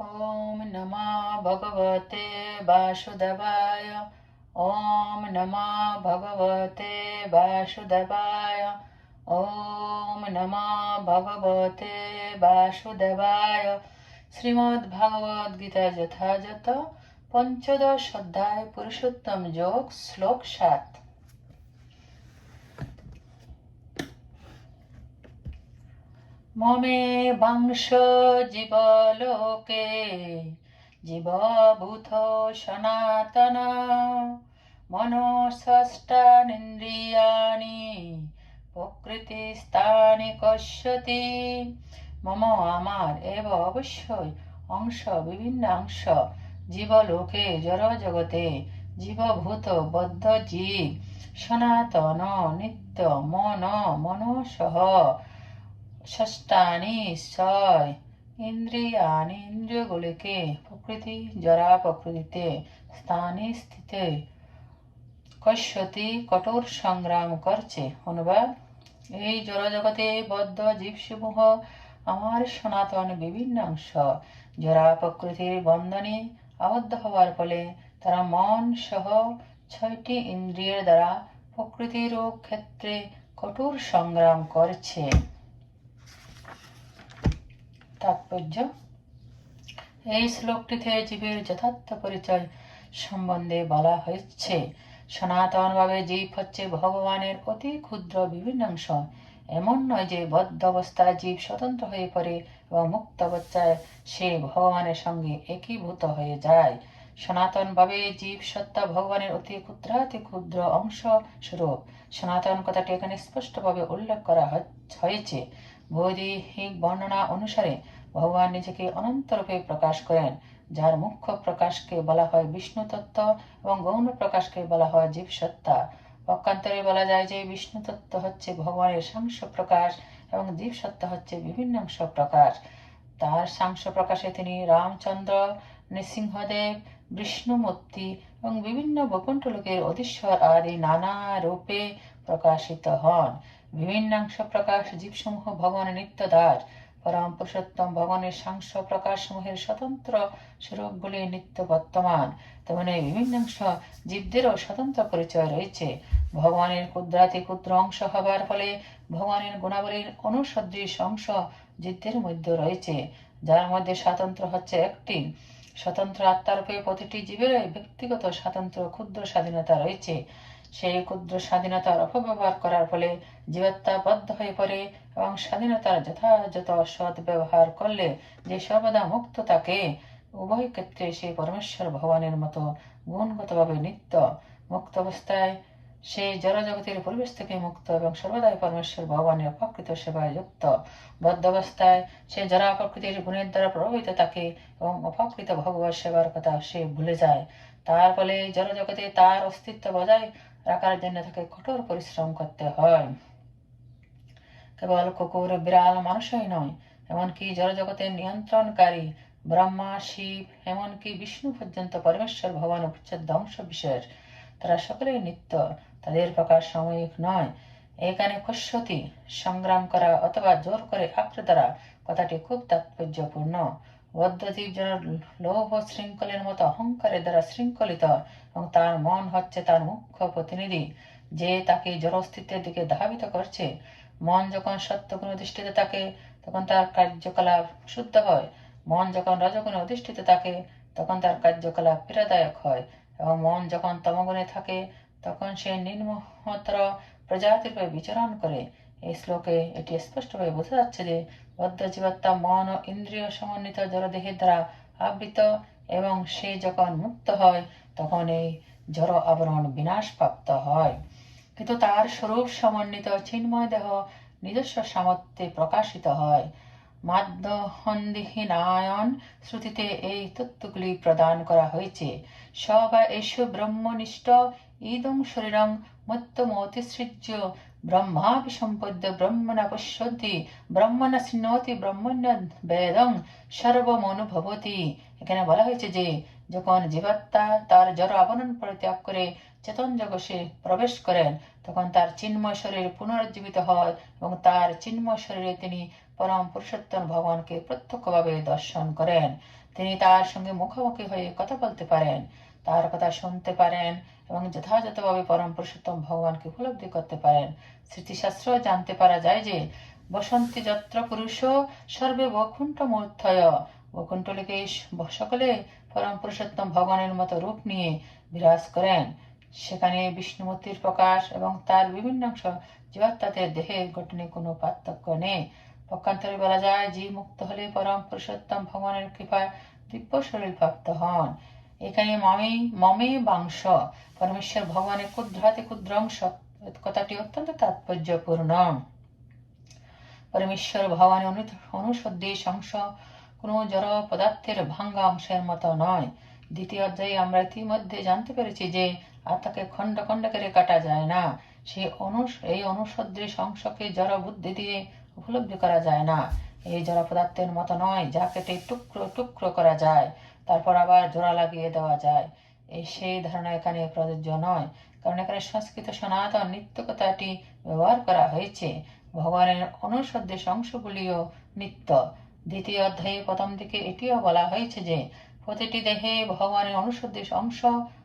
ॐ नमः भगवते वासुदेवाय ॐ नमः भगवते वासुदेवाय ॐ नमः भगवते वासुदेवाय শ্রীমদ্ভাগবত যথাযথ পঞ্চদশ অধ্যায় পুরুষোত্তম যোগ শ্লোক সাত মমে বংশ জীবলোকে জীবভূত সনাতন। মনষষ্ঠানিন্দ্রিয়াণি প্রকৃতি স্থানে কশ্যতি। মম আমার এব অবশ্যই অংশ, বিভিন্ন অংশ, জীবলোকে জড় জগতে জীবভূত বদ্ধ জীব সনাতন, নিত্য, মন, মনসহ। ষষ্ঠানি ছয় ইন্দ্রিয়ানি ইন্দ্রিয়গুলিকে প্রকৃতি জরা প্রকৃতিতে স্থানে স্থিতে কশ্যতি কঠোর সংগ্রাম করছে অনুবাদ এই জড়জগতে বদ্ধ জীবসমূহ, আমার সনাতন বিভিন্ন অংশ। জরা প্রকৃতির বন্ধনে আবদ্ধ হওয়ার ফলে তারা মন সহ ছয়টি ইন্দ্রিয়ের দ্বারা প্রকৃতির ক্ষেত্রে কঠোর সংগ্রাম করছে। তাৎপর্য। এই শ্লোকটিতে জীবের যথার্থ পরিচয় সম্বন্ধে বলা হয়েছে। সনাতনভাবে জীব হচ্ছে ভগবানের অতি ক্ষুদ্র বিভিন্ন অংশ এমন নয় যে বদ্ধ অবস্থায় জীব স্বতন্ত্র হয়ে পড়ে এবং মুক্ত অবস্থায় সে ভগবানের সঙ্গে একীভূত হয়ে যায়। সনাতনভাবে জীব সত্তা ভগবানের অতি ক্ষুদ্রাতি ক্ষুদ্র অংশ স্বরূপ। সনাতন কথাটি এখানে স্পষ্টভাবে উল্লেখ করা হয়েছে বৈদিক বর্ণনা অনুসারে ভগবান নিজেকে অনন্তরূপে প্রকাশ করেন, যার মুখ্য প্রকাশকে বলা হয় বিষ্ণু তত্ত্ব এবং গৌণ প্রকাশকে বলা হয় জীব সত্তা পক্ষান্তরে বলা যায় যে বিষ্ণু তত্ত্ব হচ্ছে ভগবানের সাংস প্রকাশ এবং জীব সত্তা হচ্ছে বিভিন্ন অংশ প্রকাশ। তার সাংস প্রকাশে তিনি রামচন্দ্র, নৃসিংহদেব, বিষ্ণুমূর্তি এবং বিভিন্ন বকুণ্ঠ লোকের অধীশ্বর আদি নানা রূপে প্রকাশিত হন। বিভিন্নাংশ প্রকাশ জীবসমূহ ভগবানের নিত্য দাস পরম পুরুষোত্তম ভগবানের সাংস প্রকাশ সমূহের স্বতন্ত্র স্বরূপগুলি নিত্য বর্তমান। তেমনি বিভিন্নাংশ জীবদেরও স্বতন্ত্র পরিচয় রয়েছে। ভগবানের ক্ষুদ্রাতি ক্ষুদ্র অংশ হবার ফলে ভগবানের গুণাবলীর অনুসদৃশ অংশ জীবদের মধ্যে রয়েছে, যার মধ্যে স্বাতন্ত্র হচ্ছে একটি। স্বতন্ত্র আত্মারূপে প্রতিটি জীবের ব্যক্তিগত স্বাতন্ত্র ক্ষুদ্র স্বাধীনতা রয়েছে। সেই ক্ষুদ্র স্বাধীনতার অপব্যবহার করার ফলে জীবাত্মা বদ্ধ হয়ে পড়ে এবং স্বাধীনতার যথাযথ সৎ ব্যবহার করলে যে সর্বদা মুক্ত থাকে, উভয় ক্ষেত্রে সে পরমেশ্বর ভগবানের মতো গুণগতভাবে নিত্য মুক্ত অবস্থায় সে জড়জগতের পরিবেশ থেকে মুক্ত এবং সর্বদাই পরমেশ্বর ভগবানের অপকৃত সেবায় যুক্ত বদ্ধ অবস্থায় সে জরা প্রকৃতির গুণের দ্বারা প্রভাবিত থাকে এবং অপকৃত ভগবত সেবার কথা সে ভুলে যায়। তার ফলে জড়জগতে তার অস্তিত্ব বজায় রাখার জন্য তাকে কঠোর পরিশ্রম করতে হয়। কেবল কুকুর, বিড়াল মানুষই নয়, এমনকি জড়জগতের নিয়ন্ত্রণকারী ব্রহ্মা, শিব, এমনকি বিষ্ণু পর্যন্ত পরমেশ্বর, ভগবান উচ্ছেদ অংশ বিশেষ তারা সকলেই নিত্য, তাদের প্রকার সাময়িক নয়। এখানে কস্যতি সংগ্রাম করা অথবা জোর করে আক্র দ্বারা কথাটি খুব তাৎপর্যপূর্ণ। বদ্ধজীব যেন লোভ শৃঙ্খলের মতো, অহংকারের দ্বারা শৃঙ্খলিত এবং তার মন হচ্ছে তার মুখ্য প্রতিনিধি, যে তাকে জড়স্থিতের দিকে ধাবিত করছে। মন যখন সত্যগুণ অধিষ্ঠিত থাকে, তখন তার কার্যকলাপ শুদ্ধ হয়। মন যখন রজগুণে অধিষ্ঠিত থাকে, তখন তার কার্যকলাপ পীড়াদায়ক হয় এবং মন যখন তমগুণে থাকে, তখন সে নিম্নতর প্রজাতির বিচরণ করে। এই শ্লোকে এটি স্পষ্টভাবে বোঝা যাচ্ছে যে বদ্ধ জীবাত্মা মন ও ইন্দ্রিয় সমন্বিত জড়দেহের দ্বারা আবৃত এবং সে যখন মুক্ত হয়, তখন এই জড় আবরণ বিনাশ প্রাপ্ত হয়। কিন্তু তার স্বরূপ সমন্বিত চিন্ময় দেহ নিজস্ব সামর্থ্যে প্রকাশিত হয়। মাধ্যহন্দিহীনায়ন শ্রুতিতে এই তত্ত্বগুলি প্রদান করা হয়েছে। সবা এসু ব্রহ্মনিষ্ঠ ইদং শরীরং মত্তমতিসৃজ্য ব্রহ্মাভিসম্পদ্য ব্রহ্মণা পশ্যন্তি ব্রহ্মণা শৃণোতি ব্রহ্মণ্য বেদং সর্বমনুভবতি এখানে বলা হয়েছে যে, যখন জীবাত্মা তার জড় আবরণ পরিত্যাগ করে চেতন জগতে প্রবেশ করেন, তখন তার চিন্ময় শরীর পুনরুজ্জীবিত হয় এবং তার চিন্ময় শরীরে তিনি পরম পুরুষোত্তম ভগবানকে প্রত্যক্ষভাবে দর্শন করেন। তিনি তার সঙ্গে মুখোমুখি হয়ে কথা বলতে পারেন। তার কথা শুনতে পারেন এবং যথাযথভাবে পরম পুরুষোত্তম ভগবানকে উপলব্ধি করতে পারেন। স্মৃতিশাস্ত্র জানতে পারা যায় যে, বসন্তী যত্র পুরুষ সর্বে বৈকুণ্ঠ মূর্ধয় বৈকুণ্ঠলিকে সকলে পরম পুরুষোত্তম ভগবানের মতো রূপ নিয়ে বিরাজ করেন। সেখানে বিষ্ণুমূর্তির প্রকাশ এবং তার বিভিন্ন অংশ জীবাত্মাদের দেহের গঠনে কোনো পার্থক্য নেই। পক্ষান্তরে বলা যায় জীব মুক্ত হলে পরম পুরুষোত্তম ভগবানের কৃপায় দিব্য শরীর প্রাপ্ত হন। এখানে মমে মমে বাংশ পরমেশ্বর ভগবানের ক্ষুদ্রাতে ক্ষুদ্র অংশ কথাটি অত্যন্ত তাৎপর্যপূর্ণ। পরমেশ্বর ভগবানের অনুসদ্দেশ অংশ কোনো জড় পদার্থের ভাঙ্গা অংশের মতো নয়। দ্বিতীয় অধ্যায়ে আমরা ইতিমধ্যে জানতে পেরেছি যে আত্মাকে খণ্ড খণ্ড করে কাটা যায় না। সে এই অনুসদৃশ অংশকে জড় বুদ্ধি দিয়ে উপলব্ধি করা যায় না। এই জড় পদার্থের মতো নয় যা কেটে টুকরো টুকরো করা যায়। তারপর আবার জোড়া লাগিয়ে দেওয়া যায়। এই সেই ধারণা এখানে প্রযোজ্য নয়। কারণ এখানে সংস্কৃত সনাতন নিত্য কথাটি ব্যবহার করা হয়েছে। ভগবানের অনুসদৃশ অংশগুলিও নিত্য। দ্বিতীয় অধ্যায়ে প্রথম দিকে এটিও বলা হয়েছে যে, প্রতিটি দেহে ভগবানের অনুসদৃশ অংশ,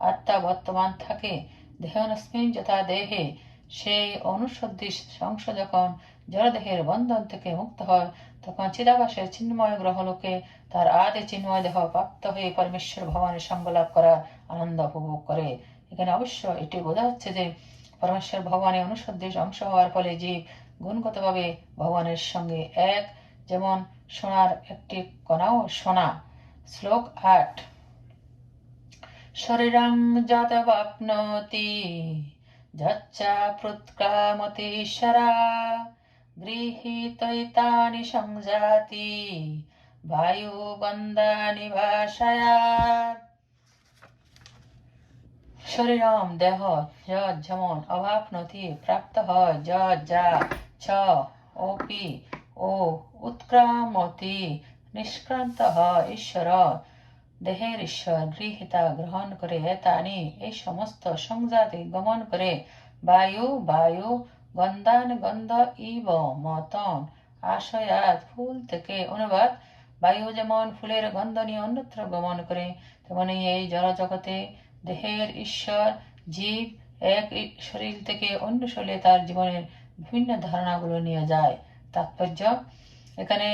আত্মা বর্তমান থাকে। দেহানস্মিন যথা দেহে, সেই অনুসদৃশ অংশ যখন জড়দেহের বন্ধন থেকে মুক্ত হয় তখন চিদাবাসের চিন্ময় গ্রহলোকে তার আদি চিন্ময় দেহ প্রাপ্ত হয়ে পরমেশ্বর ভগবানের সঙ্গ লাভ করার আনন্দ উপভোগ করে। এখানে অবশ্য এটি বোঝা যাচ্ছে যে পরমেশ্বর ভগবানের অনুসদৃশ অংশ হওয়ার ফলে জীব গুণগতভাবে ভগবানের সঙ্গে এক। যেমন সোনার একটি কণাও সোনা। শ্লোক আট। শরীরং যতবাপ্নোতি যচ্চাপ্রুৎক্রামতীশ্বরা গৃহীতৈতানি সংজাতি বায়ুবন্দানি ভাষায়াত শরীরম দেহ যৎ যেমন অভাবনতি প্রাপ্ত হয় যৎ যা ছ অপি ও উৎক্রামতি নিষ্ক্রান্ত হয় ঈশ্বর দেহের ঈশ্বর গৃহীতা গ্রহণ করে তানি এই সমস্ত সংজাতি গমন করে বায়ু বায়ু গন্ধান গন্ধ ইব মতন। আশয়াত ফুল থেকে অনুবাদ। বায়ু যেমন ফুলের গন্ধ নিয়ে অন্যত্র গমন করে, তেমনি এই জড় জগতে দেহের ঈশ্বর, জীব এক শরীর থেকে অন্য শরীরে তার জীবনের বিভিন্ন ধারণাগুলো নিয়ে যায়। তাৎপর্য, এখানে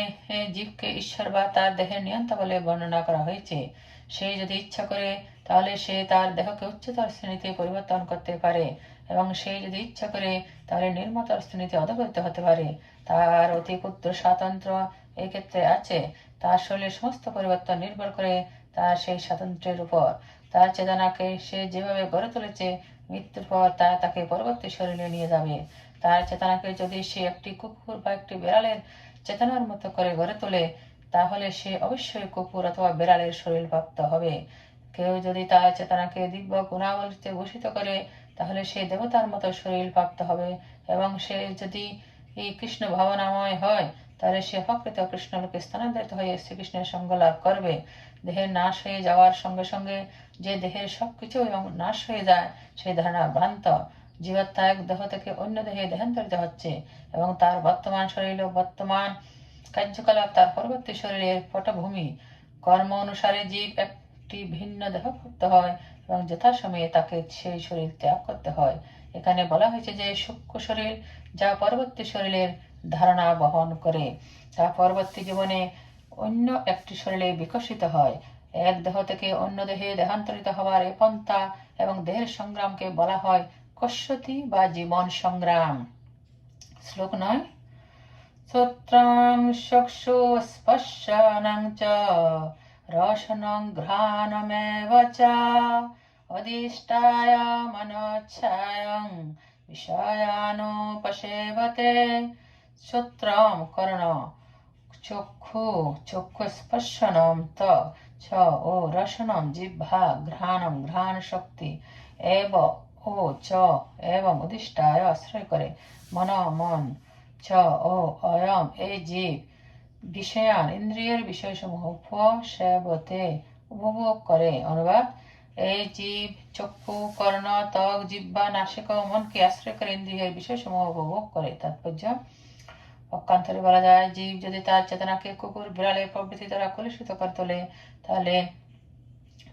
জীবকে ঈশ্বর বা তার দেহের নিয়ন্ত্রণ বলে বর্ণনা করা হয়েছে। সে যদি ইচ্ছা করে, তাহলে সে তার দেহকে উচ্চতর শ্রেণীতে পরিবর্তন করতে পারে। এবং সে যদি ইচ্ছা করে তাহলে নির্মতর শ্রেণীতে অধপতিত হতে পারে। তার অতি ক্ষুদ্র স্বাতন্ত্র এই ক্ষেত্রে আছে। তার শরীরের সমস্ত পরিবর্তন নির্ভর করে তার সেই স্বাতন্ত্র্যের উপর। তার চেতনাকে সে যেভাবে গড়ে তুলেছে, মৃত্যুর পর তা তাকে পরবর্তী শরীরে নিয়ে যাবে। তার চেতনাকে যদি সে একটি কুকুর বা একটি বেড়ালের চেতনার মতো করে গড়ে তোলে, তাহলে সে অবশ্যই কুকুর অথবা বেড়ালের শরীর প্রাপ্ত হবে। কেউ যদি তার চেতনাকে দিব্য গুণাবলিতে ভূষিত করে তাহলে সে দেবতার মতো শরীর প্রাপ্ত হবে। এবং সে যদি কৃষ্ণ ভাবনাময় হয়, তাহলে সে প্রকৃত কৃষ্ণলোকে স্থানান্তরিত হয়ে শ্রীকৃষ্ণের সঙ্গ লাভ করবে। দেহের নাশ হয়ে যাওয়ার সঙ্গে সঙ্গে যে দেহের সবকিছু এবং নাশ হয়ে যায়, সেই ধারণা ভ্রান্ত। জীবাত্মা এক দেহ থেকে অন্য দেহে দেহান্তরিত হচ্ছে এবং তার বর্তমান শরীর ও বর্তমান কার্যকলাপ তার পরবর্তী শরীরের পটভূমি। কর্ম অনুসারে জীব একটি ভিন্ন দেহ প্রাপ্ত হয়। এবং যথাসময়ে তাকে সেই শরীর ত্যাগ করতে হয়। এখানে বলা হয়েছে যে, সূক্ষ্ম শরীর যা পরবর্তী শরীরের ধারণা বহন করে, তা পরবর্তী জীবনে অন্য একটি শরীরে বিকশিত হয়। এক দেহ থেকে অন্য দেহে দেহান্তরিত হওয়ার এ পন্থা এবং দেহের সংগ্রামকে বলা হয় কস্যতি বা জীবন সংগ্রাম। শ্লোক নয়? শ্রোত্রং চক্ষু স্পর্শনং চ, রসনং ঘ্রাণমেব চ। অধিষ্ঠায় মনোচ্ছায়ং বিষয়ানুপসেবতে শ্রোত্রম কর্ণ চক্ষু চক্ষু ত ছ ও রসনম জিহ্বা ঘ্রাণম ঘ্রাণ শক্তি এব ও চ এবং অধিষ্ঠায় আশ্রয় করে মন মন চ ও অয়ম এই জীব বিষয়ান ইন্দ্রিয়ের বিষয়সমূহ সেবতে উপভোগ করে অনুবাদ এই জীব, চক্ষু, কর্ণ, ত্বক জিব্বা নাসিক ও মনকে আশ্রয় করে ইন্দ্রিয়ের বিষয়সমূহ উপভোগ করে। তাৎপর্য পক্ষান্তরে বলা যায়, জীব যদি তার চেতনাকে কুকুর, বিড়ালে প্রভৃতি দ্বারা কলুষিত করে তোলে, তাহলে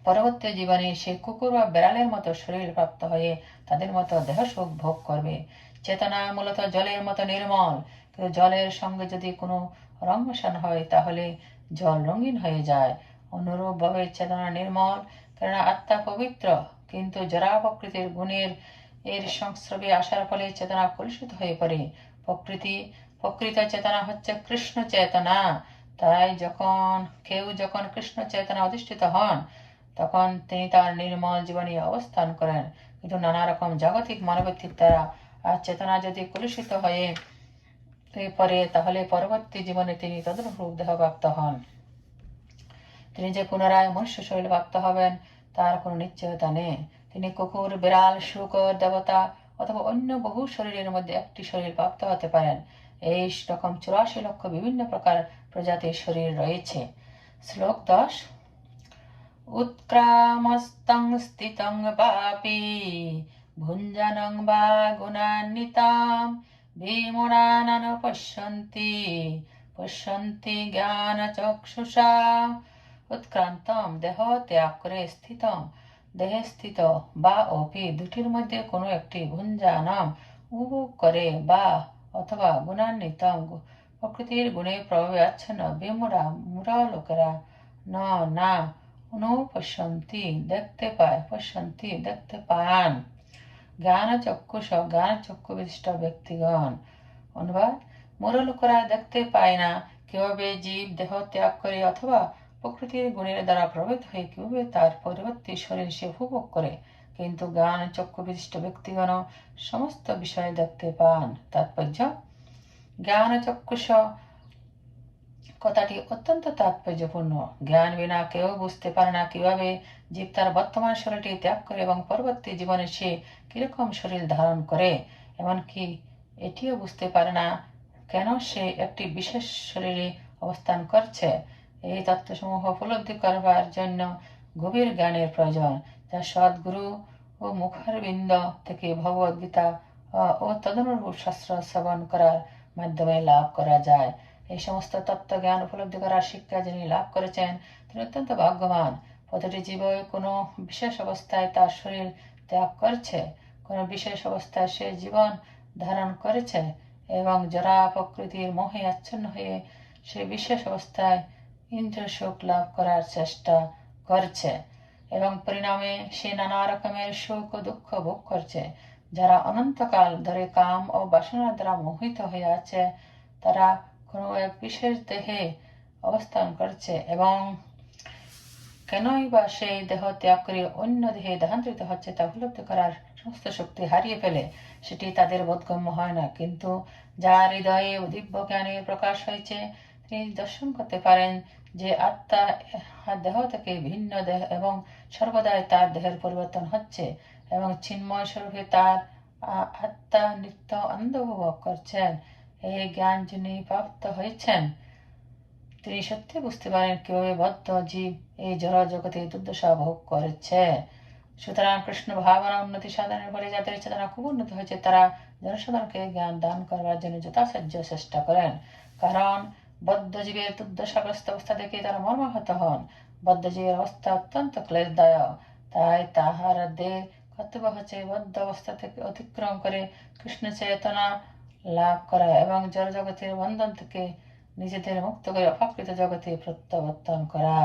পরবর্তী জীবনে সে কুকুর বা বিড়ালের মতো শরীর প্রাপ্ত হয়ে তাদের মতো দেহ সুখ ভোগ করবে। চেতনা মূলত জলের মতো নির্মল। কিন্তু জলের সঙ্গে যদি কোনো রং মেশানো হয়, তাহলে জল রঙিন হয়ে যায়। অনুরূপভাবে চেতনা নির্মল কেননা আত্মা পবিত্র, কিন্তু জরা প্রকৃতির গুণের এর সংস্রবে আসার ফলে চেতনা কলুষিত হয়ে পড়ে। প্রকৃতি, প্রকৃত চেতনা হচ্ছে কৃষ্ণ চেতনা। তাই যখন, কেউ যখন কৃষ্ণ চেতনা অধিষ্ঠিত হন, তখন তিনি তার নির্মল জীবনে অবস্থান করেন। কিন্তু নানা রকম জাগতিক মানবতিক দ্বারা আর চেতনা যদি কলুষিত হয়ে পরে তাহলে পরবর্তী জীবনে তিনি তদনুরূপ দেহপ্রাপ্ত হন। তিনি যে পুনরায় মনুষ্য শরীর প্রাপ্ত হবেন, তার কোনো নিশ্চয়তা নেই। তিনি কুকুর, বিড়াল শুকর দেবতা অথবা অন্য বহু শরীরের মধ্যে একটি শরীর প্রাপ্ত হতে পারেন। এই রকম চুরাশি লক্ষ বিভিন্ন প্রকার প্রজাতির শরীর রয়েছে। শ্লোক দশ। উৎক্রামস্তং স্থিতং বাপি ভুঞ্জনং বা গুণান্বিতাম ভীমুরানন পশ্যন্তি পশ্যন্তি জ্ঞানচক্ষুষা উৎক্রান্তম দেহ ত্যাগ করে স্থিতম দেহে স্থিত বা অপি দুটির মধ্যে কোনো একটি ভুঞ্জানাম উপভোগ করে বা অথবা গুণান্বিতম প্রকৃতির গুণে প্রভাবে আচ্ছন্ন বিমুরা মুরা লোকেরা ন না অনুপশ্যন্তি দেখতে পায় পশ্যন্তি দেখতে পান জ্ঞান চক্ষুষ জ্ঞান চক্ষু বিশিষ্ট ব্যক্তিগণ অনুবাদ মূর লোকেরা দেখতে পায় না কিভাবে জীব দেহ ত্যাগ করে অথবা প্রকৃতির গুণের দ্বারা প্রভাবিত হয়ে কীভাবে তার পরবর্তী শরীর সে উপভোগ করে? কিন্তু জ্ঞান, চক্ষু বিশিষ্ট ব্যক্তিগণ সমস্ত বিষয় দেখতে পান। তাৎপর্য? জ্ঞান চক্ষুষ কথাটি অত্যন্ত তাৎপর্যপূর্ণ। জ্ঞান বিনা কেউ বুঝতে পারে না কীভাবে জীব তার বর্তমান শরীরটি ত্যাগ করে এবং পরবর্তী জীবনে সে কীরকম শরীর ধারণ করে। এমনকি এটিও বুঝতে পারে না কেন সে একটি বিশেষ শরীরে অবস্থান করছে। এই তত্ত্বসমূহ উপলব্ধি করবার জন্য গভীর জ্ঞানের প্রয়োজন। যা সদ্গুরু ও মুখারবিন্দ থেকে ভগবদ গীতা ও তদনুরূপ শাস্ত্র শ্রবণ করার মাধ্যমে লাভ করা যায়। এই সমস্ত তত্ত্ব জ্ঞান উপলব্ধি করার শিক্ষা যিনি লাভ করেছেন, তিনি অত্যন্ত ভাগ্যবান। প্রতিটি জীব কোনো বিশেষ অবস্থায় তার শরীর ত্যাগ করছে, কোনো বিশেষ অবস্থায় সে জীবন ধারণ করেছে এবং যারা প্রকৃতির মোহে আচ্ছন্ন হয়ে সে বিশেষ অবস্থায় ইন্দ্র সুখ লাভ করার চেষ্টা করছে এবং পরিণামে সে নানা রকমের সুখ ও দুঃখ ভোগ করছে। যারা অনন্তকাল ধরে কাম ও বাসনার দ্বারা মোহিত হয়ে আছে, তারা কোনো এক বিশেষ দেহে অবস্থান করছে এবং কেনই বা সেই দেহ ত্যাগ করে অন্য দেহে দেহান্তরিত হচ্ছে তা উপলব্ধি করার সমস্ত শক্তি হারিয়ে ফেলে, সেটি তাদের বোধগম্য হয় না। কিন্তু যার হৃদয়ে দিব্য জ্ঞানের প্রকাশ হয়েছে তিনি দর্শন করতে পারেন যে আত্মা দেহ থেকে ভিন্ন দেহ এবং সর্বদাই তার দেহের পরিবর্তন হচ্ছে এবং চিন্ময় স্বরূপে তার আত্মা নিত্য আনন্দ উপভোগ করছেন। এই জ্ঞান যিনি প্রাপ্ত হয়েছেন, তিনি সত্যি বুঝতে পারেন কীভাবে বদ্ধ জীব এই জড় জগতে দুর্দশা ভোগ করেছে। সুতরাং কৃষ্ণ ভাবনা উন্নতি সাধনের ফলে যাদের চেতনা খুব উন্নত হয়েছে, তারা জনসাধারণকে জ্ঞান দান করবার জন্য যথাসাধ্য চেষ্টা করেন। কারণ বদ্ধজীবের দুর্দশাগ্রস্ত অবস্থা দেখে তারা মর্মাহত হন। বদ্ধজীবের অবস্থা অত্যন্ত ক্লেশদায়ক। তাই তাহারদের কর্তব্য হচ্ছে বদ্ধ অবস্থা থেকে অতিক্রম করে কৃষ্ণ চেতনা লাভ করা এবং জড় জগতের বন্ধন থেকে নিজেদের মুক্ত করে অপাকৃত জগতে প্রত্যাবর্তন করা।